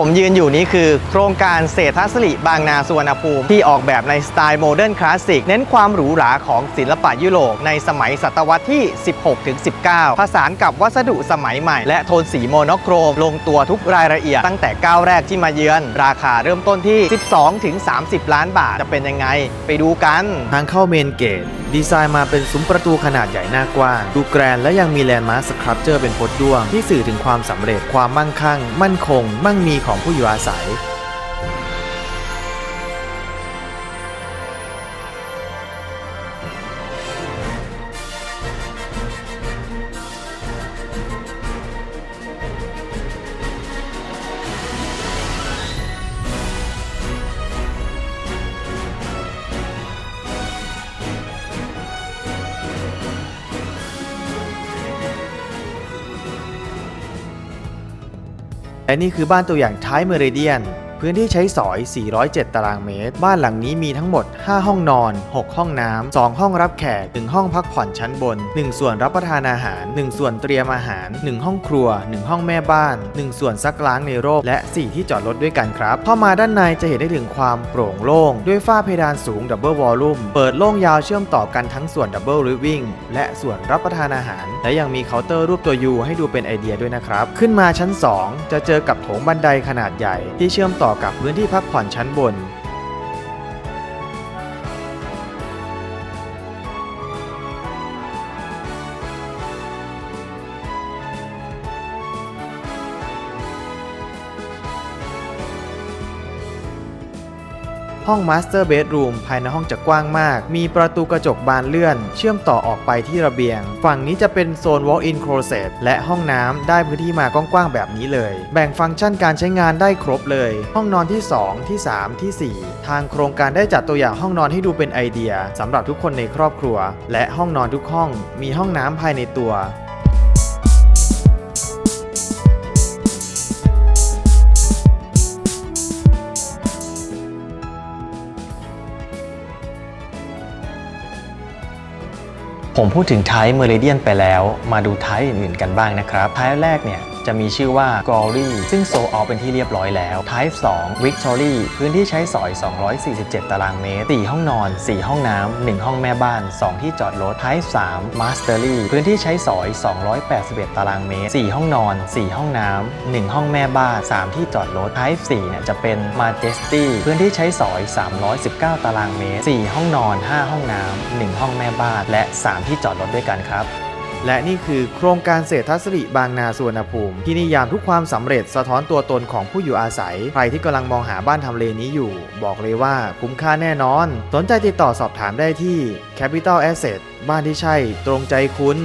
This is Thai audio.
ผมยืนอยู่นี้คือ โครงการเศรษฐศิริบางนาสุวรรณภูมิ ที่ออกแบบในสไตล์โมเดิร์นคลาสสิกเน้นความหรูหราของศิลปะยุโรปในสมัยศตวรรษที่ 16-19 ผสานกับวัสดุสมัยใหม่ และโทนสีโมโนโครม ลงตัวทุกรายละเอียดตั้งแต่ก้าวแรกที่มาเยือน ราคาเริ่มต้นที่ 12-30 ล้านบาทจะเป็นยังไง ไปดูกันทางเข้าเมนเกตดีไซน์มาเป็นซุ้มประตูขนาดใหญ่หน้ากว้าง ดูแกรนและยังมีแลนด์มาร์คสครับเจอร์เป็นพดด้วงที่สื่อถึงความสำเร็จความมั่งคั่ง มั่นคง มั่งมีของผู้อยู่อาศัย และนี่คือบ้านตัวอย่างท้ายเมริเดียน พื้นที่ใช้สอย 407 ตารางเมตร บ้านหลังนี้มีทั้งหมด 5 ห้องนอน 6 ห้องน้ำ 2 ห้องรับแขก 1 ห้องพักผ่อนชั้นบน 1 ส่วนรับประทานอาหาร 1 ส่วนเตรียมอาหาร 1 ห้องครัว 1 ห้องแม่บ้าน 1 ส่วนซักล้างในร่มและ 4 ที่จอดรถด้วยกันครับเข้ามาด้านในจะเห็นได้ถึงความโปร่งโล่ง ด้วยฝ้าเพดานสูงดับเบิลวอลลุ่มเปิดโล่งยาวเชื่อมต่อกันทั้งส่วนดับเบิลลิฟวิ่งและส่วนรับประทานอาหาร และยังมีเคาน์เตอร์รูปตัวยูให้ดูเป็นไอเดียด้วยนะครับขึ้นมาชั้น 2 จะเจอกับโถงบันไดขนาดใหญ่ที่เชื่อมต่อกับพื้นที่พักผ่อนชั้นบน ห้องมาสเตอร์เบดรูมภายในห้องจะกว้างมาก มีประตูกระจกบานเลื่อน เชื่อมต่อออกไปที่ระเบียง ฝั่งนี้จะเป็นโซน Walk-in Closet และห้องน้ำได้พื้นที่มากว้างๆแบบนี้เลย แบ่งฟังก์ชันการใช้งานได้ครบเลย ห้องนอนที่ 2 ที่ 3 ที่ 4 ทางโครงการได้จัดตัวอย่างห้องนอนให้ดูเป็นไอเดียสำหรับทุกคนในครอบครัว และห้องนอนทุกห้อง มีห้องน้ำภายในตัว ผมพูดถึงไทป์เมอริเดียนไปแล้ว มาดูไทป์อื่นๆกันบ้างนะครับไทป์แรกเนี่ย จะมีชื่อว่า Glory ซึ่งโซออฟเป็นที่เรียบร้อยแล้ว Type 2 Victory พื้นที่ใช้สอย 247 ตารางเมตร 4 ห้องนอน 4 ห้องน้ำ 1 ห้องแม่บ้าน 2 ที่จอดรถ Type 3 Mastery พื้นที่ใช้สอย 281 ตารางเมตร 4 ห้องนอน 4 ห้องน้ำ 1 ห้องแม่บ้าน 3 ที่จอดรถ Type 4เนี่ยจะเป็น Majesty พื้นที่ใช้สอย 319 ตารางเมตร 4 ห้องนอน 5 ห้องน้ำ 1 ห้องแม่บ้าน และ 3 ที่จอดรถด้วยกันครับ และนี่คือโครงการเศรษฐศริบางนาสุวรรณภูมิ ที่นิยามทุกความสำเร็จสะท้อนตัวตนของผู้อยู่อาศัย ใครที่กำลังมองหาบ้านทำเลนี้อยู่ บอกเลยว่าคุ้มค่าแน่นอน สนใจติดต่อสอบถามได้ที่ Capital Asset บ้านที่ใช่ตรงใจคุณ